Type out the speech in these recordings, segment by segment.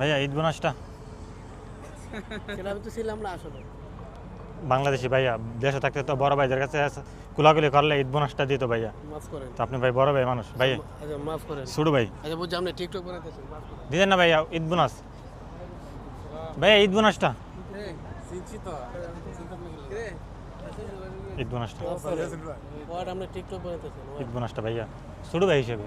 ভাইয়া ঈদ বোনাসটা? তো ছিলাম না আসলে। বাংলাদেশি ভাইয়া দেশে থাকতে তো বড় ভাইদের কাছে কুলাকুলি করলে ঈদ বোনাসটা দিত ভাইয়া। মাফ করেন। তো আপনি ভাই বড় ভাই মানুষ ভাই আচ্ছা মাফ করেন। শুরু ভাই। আচ্ছা বুঝছি আপনি টিকটক বানাইতেছেন মাফ করেন। দিলেন না ভাইয়া ঈদ বোনাস। ভাইয়া ঈদ বোনাসটা? ঈদ বোনাসটা। মাফ ওয়াট আপনি টিকটক বানাইতেছেন ঈদ বোনাসটা ভাইয়া শুরু ভাই হিসেবে।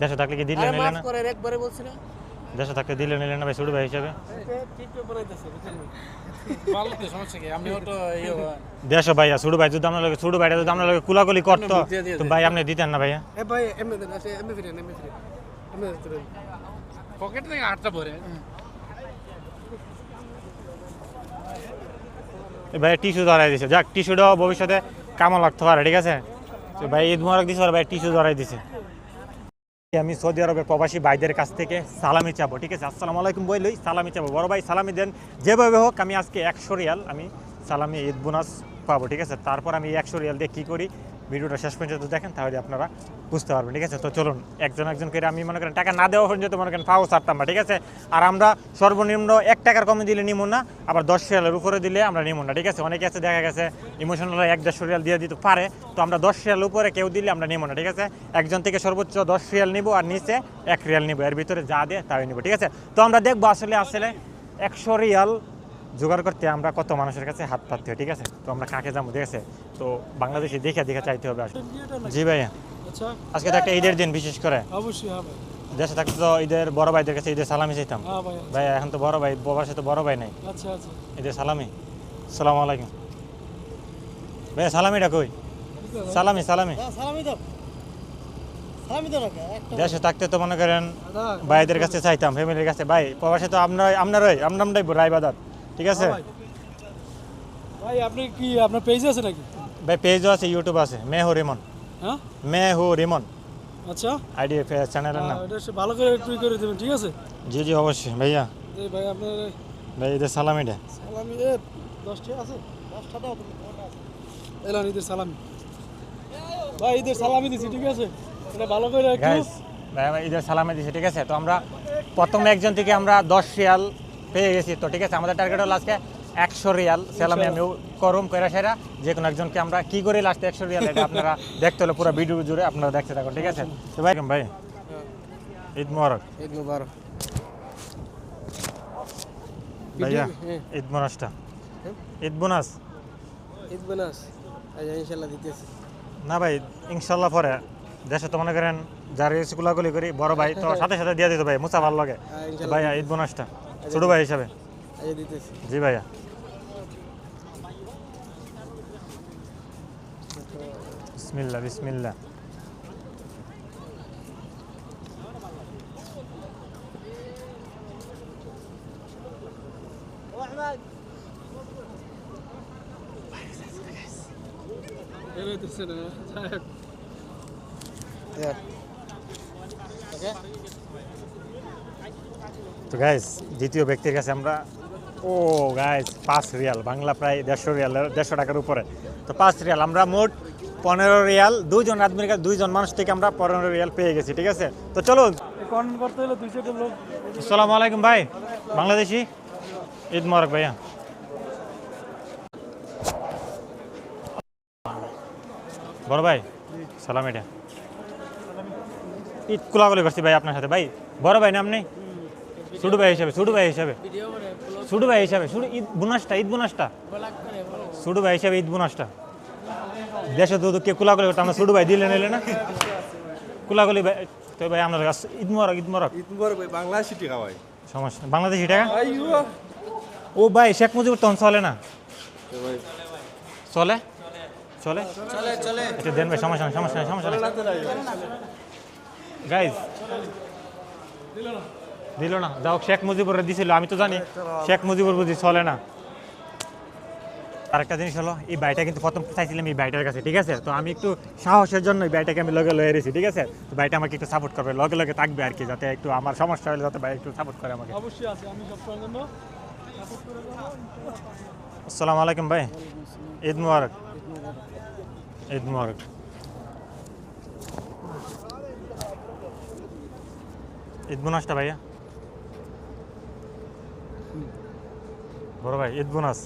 দেশে থাকলে কি দিলে আরে মাফ করেন একবারে বলছি না। দেশে থাকলে দিলে নিলে না ভাই ভাই হিসেবে। টিকটক বানাইতেছে বুঝছেন ভালো তো সমস্যা কি আমিও তো দেশে ভাইয়া শুরু ভাই যদি আপনার লগে শুরু ভাইটা যদি আপনার লগে কুলাকুলি করতো তো ভাই আপনি দিতেন না ভাইয়া? ভাই পকেট থেকে আটটা ভরে টিস্যু ধরাই দিছে। যাক টিস্যুটাও ভবিষ্যতে কামও লাগতে পারে ঠিক আছে? ভাই ঈদ মোবারক দিছে আর ভাই টিস্যু ধরাই দিছে। আমি সৌদি আরবের প্রবাসী ভাইদের কাছ থেকে সালামি চাবো, ঠিক আছে? আসসালামু আলাইকুম বললই সালামি চাবো। বড় ভাই, সালামি দেন। যেভাবে হোক, আমি আজকে একশো রিয়াল আমি সালামি ঈদ বোনাস পাবো, ঠিক আছে? তারপর আমি একশো রিয়াল দিয়ে কী করি? ভিডিওটা শেষ পর্যন্ত দেখেন, তাহলে আপনারা বুঝতে পারবেন, ঠিক আছে? তো চলুন, একজন একজন করে আমি মনে করেন টাকা না দেওয়া পর্যন্ত মনে করেন পাও ছাড়তাম না, ঠিক আছে? আর আমরা সর্বনিম্ন এক টাকার কমে দিলে নিব না, আবার দশ রিয়ালের উপরে দিলে আমরা নিব না, ঠিক আছে? অনেকে আছে, দেখা গেছে ইমোশনাল এক দেড়শো রিয়াল দিয়ে দিতে পারে, তো আমরা দশ রিয়াল উপরে কেউ দিলে আমরা নিব না, ঠিক আছে? একজন থেকে সর্বোচ্চ দশ রিয়াল নিব আর নিচে এক রিয়াল নিব, এর ভিতরে যা দেয় তাই নিব, ঠিক আছে? তো আমরা দেখব আসলে আসলে একশো রিয়াল জোগাড় করতে আমরা কত মানুষের কাছে হাত পাততে হয় ঠিক আছে? তো আমরা কাকে যাব ঠিক আছে? তো বাংলাদেশে দেখে দেখে চাইতে হবে আসলে। জি ভাইয়া। আচ্ছা। আজকে তো একটা ঈদের দিন বিশেষ করে। অবশ্যই দেশে থাকতে তো ঈদের বড় ভাইদের কাছে ঈদের সালামি চাইতাম। হ্যাঁ ভাই ভাই এখন তো বড় ভাই প্রবাসে তো বড় ভাই নাই। আচ্ছা আচ্ছা। ঈদের সালামি। সালাম আলাইকুম। ভাইয়া সালামিটা কই? সালামি সালামি। সালামি দাও। সালামি দাও রাখা একটা দেশে থাকতে তো মনে করেন ভাইদের কাছে চাইতাম ফ্যামিলির কাছে। ভাই প্রবাসে তো আপনার আপনারই আপনারাই রায়বাদার। ঠিক আছে? ভাই। আপনি কি আপনার পেজ আছে নাকি? ভাই পেজও আছে ইউটিউব আছে। মে হো রিমন। হ্যাঁ? মে হো রিমন। আচ্ছা। আইডি চ্যানেলের নাম। এটা ভালো করে একটু করে দেবেন ঠিক আছে? জি জি অবশ্যই। ভাইয়া। এই ভাই আপনার ভাই ঈদের সালামিটা সালামি এ দশটা আছে? দশটা দাও এলাম ঈদের সালামি। ভাই ঈদের সালামি দিছি ঠিক আছে? এটা ভালো করে একটু ভাই ঈদের সালামে দিছে ঠিক আছে? তো আমরা প্রথম একজন থেকে আমরা দশ রিয়াল পেয়ে গেছি। তো ঠিক আছে আমাদের টার্গেট হলো আজকে একশো রিয়াল। সালামি আমি করুম কইরা সেরা। যে কোনো একজনকে আমরা কি করে লাস্টে একশো রিয়াল এটা আপনারা দেখতে হলে পুরো ভিডিও জুড়ে আপনারা দেখতে থাকুন ঠিক আছে? তো ভাই ভাই ঈদ মোবারক। ঈদ মুবারক। ভাইয়া হ্যাঁ। ঈদ বোনাসটা হ্যাঁ? ঈদ বোনাস ঈদ বোনাস আচ্ছা ইনশাল্লাহ দিতেছি। না ভাই ইনশাল্লাহ পরে। দেশে তো মনে করেন যার গুলাগুলি করি বড় ভাই তো সাথে সাথে দিয়ে দিত ভাই মুসা ভালো লাগে। হ্যাঁ, ভাইয়া ঈদ বোনাসটা ছোট ভাই হিসাবে আচ্ছা দিতেছি জি ভাইয়া বিসমিল্লাহ বিসমিল্লাহ এর হইতেছে না তো গাইস দ্বিতীয় ব্যক্তির কাছে আমরা ও গাইস পাঁচ রিয়াল বাংলা প্রায় দেড়শো রিয়াল দেড়শো টাকার উপরে। তো পাঁচ রিয়াল আমরা মোট পনেরো রিয়াল দুইজন আদমির কাছে দুইজন মানুষ থেকে আমরা পনেরো রিয়াল পেয়ে গেছি ঠিক আছে? তো চলুন। করতে হলে দুই লোক আসসালামু আলাইকুম ভাই বাংলাদেশি? ঈদ মোবারক ভাইয়া। বড় ভাই সালাম এটা। ঈদ কুলাগুলি করছি ভাই আপনার সাথে। ভাই বড় ভাই নাম আপনি ছোটু ভাই হিসাবে ছোটু ভাই হিসাবে। ভিডিও ভাই হিসাবে শুধু ঈদ বোনাসটা ঈদ বোনাসটা। করে ভাই হিসাবে ঈদ বোনাসটা। দেশে তো কে কুলাগুলি করতো আমরা ছোটু ভাই দিলে নিলে না? কুলাগুলি ভাই তো ভাই আপনার কাছে ঈদ মোবারক ঈদ মোবারক। ঈদ মুবারক ভাই বাংলাদেশি টাকা ভাই। সমস্যা। বাংলাদেশি টাকা? ও ভাই শেখ মুজিবুর তখন চলে না? চলে চলে? চলে। চলে? একটু দেন ভাই সমস্যা সমস্যা সমস্যা গাইজ দিল না। যাও শেখ মুজিবুর দিছিল আমি তো জানি। শেখ মুজিবুর বুঝি চলে না। আরেকটা জিনিস হলো এই বাইটা কিন্তু প্রথম চাইছিলাম এই বাইটার কাছে ঠিক আছে? তো আমি একটু সাহসের জন্য এই বাইটাকে আমি লগে লয়ে এসেছি ঠিক আছে? তো বাইটা আমাকে একটু সাপোর্ট করবে লগে লগে থাকবে আর কি যাতে একটু আমার সমস্যা হলে যাতে ভাই একটু সাপোর্ট করে আমাকে। অবশ্যই আছে আমি সব সময় জন্য আসসালামু আলাইকুম ভাই। ঈদ মুবারক। ঈদ মুবারক। ঈদ বোনাসটা ভাইয়া। বড় ভাই ঈদ বোনাস।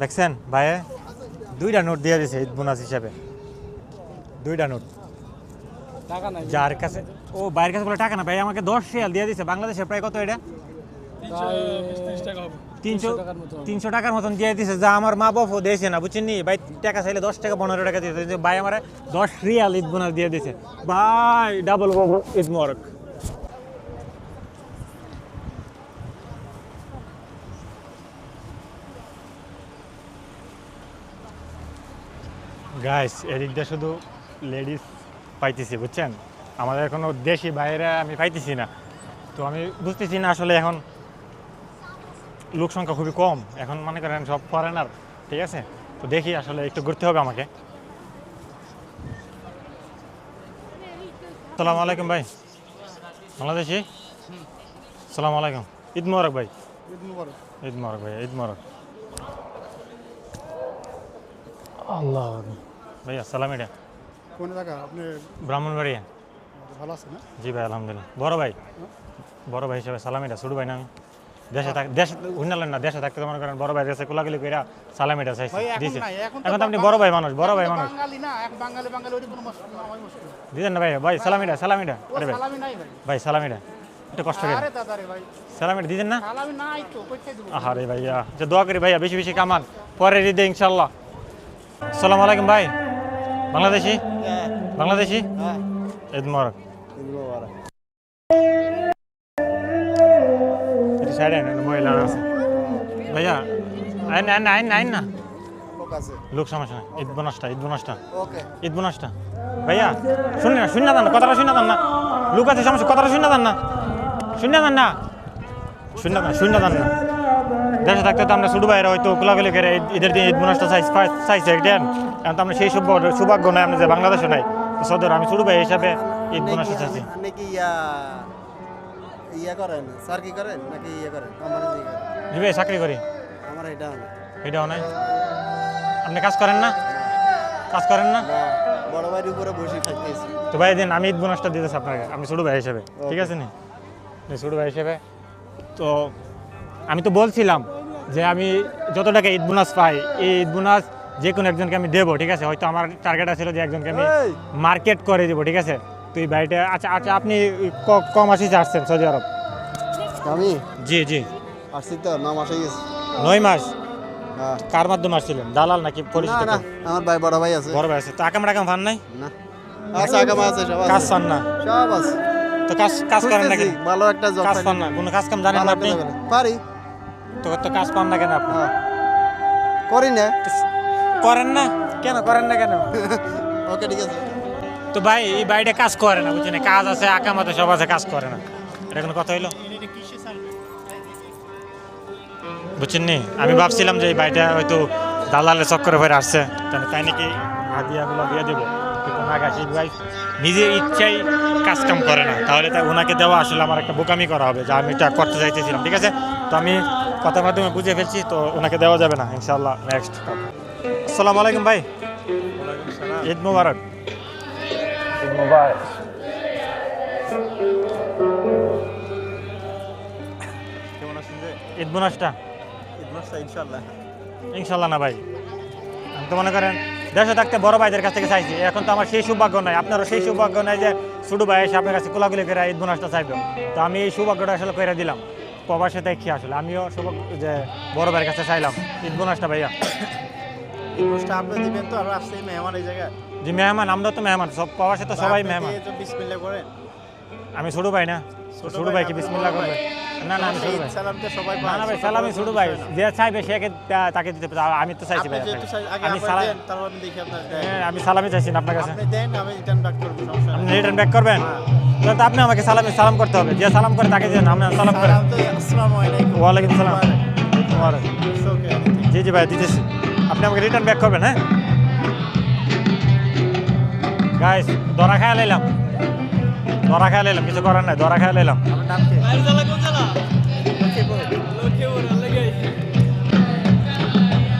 দেখছেন ভাই দুইটা নোট দিয়ে দিছে ঈদ বোনাস হিসাবে। দুইটা নোট। টাকা নাই। যার কাছে ও বাইরের কাছে বলে টাকা না ভাই আমাকে দশ রিয়াল দিয়ে দিছে বাংলাদেশে প্রায় কত এটা প্রায় তিরিশ টাকা হবে তিনশো টাকার। মতন দিয়ে দিছে। যা আমার মা বাপও দিয়েছে না বুঝছেন নি? ভাই টাকা চাইলে দশ টাকা পনেরো টাকা দিয়েছে। যে ভাই আমার দশ রিয়াল ঈদ বোনাস দিয়ে দিছে ভাই ডাবল ঈদ মোবারক। গাইস এদিকটা শুধু লেডিস পাইতেছি বুঝছেন? আমাদের কোনো দেশি বাইরে আমি পাইতেছি না। তো আমি বুঝতেছি না আসলে এখন লোক সংখ্যা খুবই কম। এখন মনে করেন সব ফরেনার ঠিক আছে? তো দেখি আসলে একটু ঘুরতে হবে আমাকে। সালাম আলাইকুম ভাই। বাংলাদেশি? সালাম আলাইকুম। ঈদ মোবারক ভাই। ঈদ মুবারক। ঈদ মোবারক ভাই ঈদ মোবারক। আল্লাহ ভাইয়া সালাম এটা। কোন জায়গা? আপনি ব্রাহ্মণবাড়িয়া। ভালো আছেন না জি ভাই আলহামদুলিল্লাহ। বড় ভাই? বড় ভাই হিসেবে সালামিটা ছোট ভাই না আমি? দেশে থাক দেশে উন্নলেন না দেশে থাকতে মনে করেন বড় ভাই দেশে কোলাগুলি কইরা সালামিটা চাইছে দিছে। এখন তো আপনি বড় ভাই মানুষ বড় ভাই মানুষ। বাঙালি না এক বাঙালি বাঙালি ওইটা কোনো মুশকিল না, আমার না ভাই ভাই সালামিটা সালামিটা ও আরে ভাই। সালামি নাই ভাই। ভাই সালামিটা একটু কষ্ট করে আরে দাদা রে ভাই। সালামিটা দিতেন না? সালামি নাই তো কইতে দিব। আহারে ভাইয়া যে দোয়া করি ভাইয়া বেশি বেশি কামান। পরে ঈদে ইনশাল্লাহ সালাম আলাইকুম ভাই। বাংলাদেশি? বাংলাদেশি? ঈদ মোবারক। এটা সাইডে আইন মহিলা আছে ভাইয়া আইন আইন আইন আইন না লোক সমস্যা নাই ঈদ বোনাসটা ঈদ বোনাসটা ওকে ঈদ বোনাসটা ভাইয়া শুনি না শুনে দেন না কথাটা শুনে দেন না লোক আছে সমস্যা কথাটা শুনে দেন না শুনে দেন না শুনে দেন শুনে দেন না দেশে থাকতে তো আমরা ছোট ভাইরা হয়তো কোলাগুলি করে ঈদ- ঈদের দিন ঈদ বোনাসটা চাইছি চাইছি একদিন এখন তো আমরা সেই সৌভাগ্য সৌভাগ্য নাই আমরা যে বাংলাদেশে নাই তো সদর আমি ছোট ভাই হিসাবে ঈদ বোনাসটা চাইছি ইয়া করেন স্যার কি করেন নাকি ইয়ে করেন? আমার কি করেন জি ভাই চাকরি করি? আমার এটা না। এটাও নাই? আপনি কাজ করেন না? কাজ করেন না? বড় ভাইয়ের উপরে বসে খাইতেছি। তো ভাই দিন আমি ঈদ বোনাসটা দিতেছি আপনাকে। আমি ছোট ভাই হিসেবে ঠিক আছে নি? ছোট ভাই হিসেবে। তো আমি তো বলছিলাম যে আমি যত টাকা ঈদ বোনাস পাই এই ঈদ বোনাস যে কোনো একজনকে আমি দেবো ঠিক আছে? হয়তো আমার টার্গেট ছিল যে একজনকে আমি মার্কেট করে দেবো ঠিক আছে? তো এই বাড়িটা আচ্ছা আচ্ছা আপনি ক- কম আসিছে আসছেন সৌদি আরব? আমি? জি জি। আসছি তো নাম আসে গেছে। নয় মাস? হ্যাঁ। কার মাধ্যমে আসছিলেন? দালাল নাকি না পরিচিত না আমার ভাই বড় ভাই আছে। বড় ভাই আছে। তো আকাম টাকাম ফান নাই? না। আচ্ছা আগাম আছে সব কাজ পান না? সব আছে। তো কাজ কাজ করেন নাকি ভালো একটা জব কাজ পান না? কোনো কাজ কাম জানেন না আপনি? পারি। তো তো কাজ পান না কেন আপনি? হ্যাঁ। করি না। করেন না? কেন করেন না কেন? ওকে ঠিক আছে। তো ভাই, এই বাড়িটা কাজ করে না, বুঝছেন? কাজ আছে আকামাতে সব আছে, কাজ করে না। এটা কোনো কথা হইল? বুঝছেন নি আমি ভাবছিলাম যে এই বাড়িটা হয়তো দালালের চক্করে ভরে আসছে। তাই নাকি হাদিয়াগুলো দিয়ে দেবো? ভাই। নিজের ইচ্ছাই কাজ কাম করে না। তাহলে তাই ওনাকে দেওয়া আসলে আমার একটা বোকামি করা হবে, যা আমি এটা করতে চাইতেছিলাম, ঠিক আছে? তো আমি কথার মাধ্যমে বুঝে ফেলছি, তো ওনাকে দেওয়া যাবে না ইনশাল্লাহ নেক্সট আসসালামু আলাইকুম, ভাই। ঈদ মুবারক। ঈদ মুবারক কেমন আছেন যে ঈদ বোনাসটা? ঈদ মাসটা ইনশাল্লাহ ইনশাল্লাহ না ভাই। আমি তো মনে করেন দেশে থাকতে বড় ভাইদের কাছ থেকে চাইছি। এখন তো আমার সেই সৌভাগ্য নাই। আপনারও সেই সৌভাগ্য নাই যে ছোট ভাই এসে আপনার কাছে কোলাগুলি করে ঈদ বোনাসটা চাইবে। তো আমি এই সৌভাগ্যটা আসলে করে দিলাম। প্রবাসে দেখি আসলে? আমিও সৌভাগ্য যে বড় ভাইয়ের কাছে চাইলাম। ঈদ বোনাসটা ভাইয়া। এই পোস্টটা আপনি দিবেন তো আমরা আসছি মেহমান এই জায়গায় যে মেহমান আমরা তো মেহমান সব প্রবাসে তো সবাই মেহমান। বিসমিল্লাহ করেন? আমি ছোট ভাই না ছোট ভাই কি বড় করবে? না না আমি ছোট ভাই। সবাই না না ভাই সালামি ছোট ভাই। যে চাইবে সে তাকে দিতে পারে। আমি তো চাইছি ভাই আমি সালাম আমি হ্যাঁ, আমি সালামি চাইছি না আপনার কাছে। আপনি আমি রিটার্ন ব্যাক করব আপনি রিটার্ন ব্যাক করবেন? তাহলে তো আপনি আমাকে সালাম সালাম করতে হবে। যে সালাম করে তাকে দেন আপনি সালাম করেন। ওয়ালাইকুম সালাম. জি জি ভাই দিতেছি। আপনি আমাকে রিটার্ন ব্যাক করবেন হ্যাঁ? গাইস দরা খায় লাইলাম। দরা খায় লাইলাম কিছু করার নাই দরা খায় লাইলাম।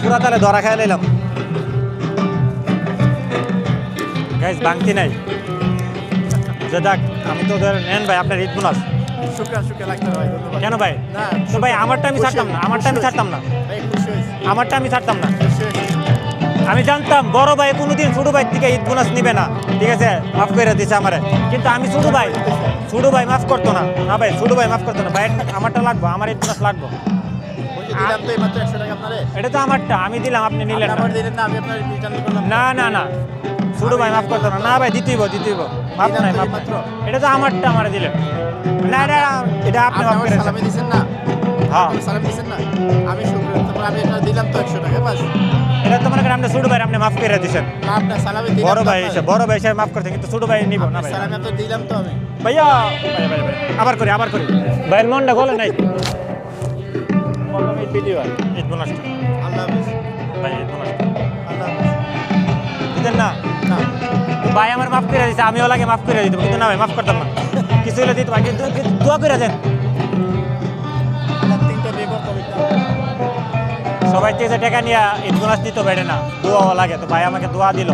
পুরা তাহলে দরা খায় লাইলাম। গাইজ বাংতি নাই। যে দেখ আমি তো ধর নেন ভাই আপনার ঈদ বোনাস। কেন ভাই? না তো ভাই আমারটা আমি ছাড়তাম না আমারটা আমি ছাড়তাম না। আমারটা আমি ছাড়তাম না। আমি জানতাম বড় ভাই কোনোদিন ছোট ভাই থেকে ঈদ বোনাস নিবে না। ঠিক আছে মাফ করে দিছে আমারে। কিন্তু আমি ছোট ভাই ছোট ভাই মাফ করতো না। না ভাই ছোট ভাই মাফ করতো না। ভাই আমারটা লাগবো আমার লাগবো। এই টাকা আপনারে। এটা তো আমারটা আমি দিলাম আপনি নিলেন না। না না না না। ভাই মাফ করতো না। না ভাই দিতেইব দিতেইব মাফ নাই মাফ এটা তো আমারটা আমার দিলেন। না এটা এটা আপনি মাফ করে দিয়েছেন না। হ্যাঁ। আপনি সালামি দিয়েছেন না? আমি শুক্রান তারপর আমি এটা দিলাম তো একশো টাকা বাস। এটা তো মনে করেন আপনি ছোট ভাই আপনি মাফ করে দিছেন না আপনার সালামি দিলাম বড় তো ভাই আপনার। বড় ভাই এসে মাফ করতে কিন্তু ছোট ভাই নিব না ভাই। সালামি তো দিলাম তো আমি। ভাইয়া ভাই ভাই ভাই আবার করি আবার করি। ভাইয়ের মনটা গলে নাই। ঈদ বোনাসটা আল্লাহ ভাই ঈদ বোনাসটা আল্লাহ দিতেন না? না। ভাই আমার মাফ করে দিছে আমিও লাগে মাফ করে দিতাম কিন্তু না ভাই মাফ করতাম না। কিছু হলে দিতে কিন্তু দোয়া করে দেন। সবাই থেকে টাকা নিয়ে ঈদ দিতে পারে না। দোয়াও লাগে তো, ভাই আমাকে দোয়া দিল।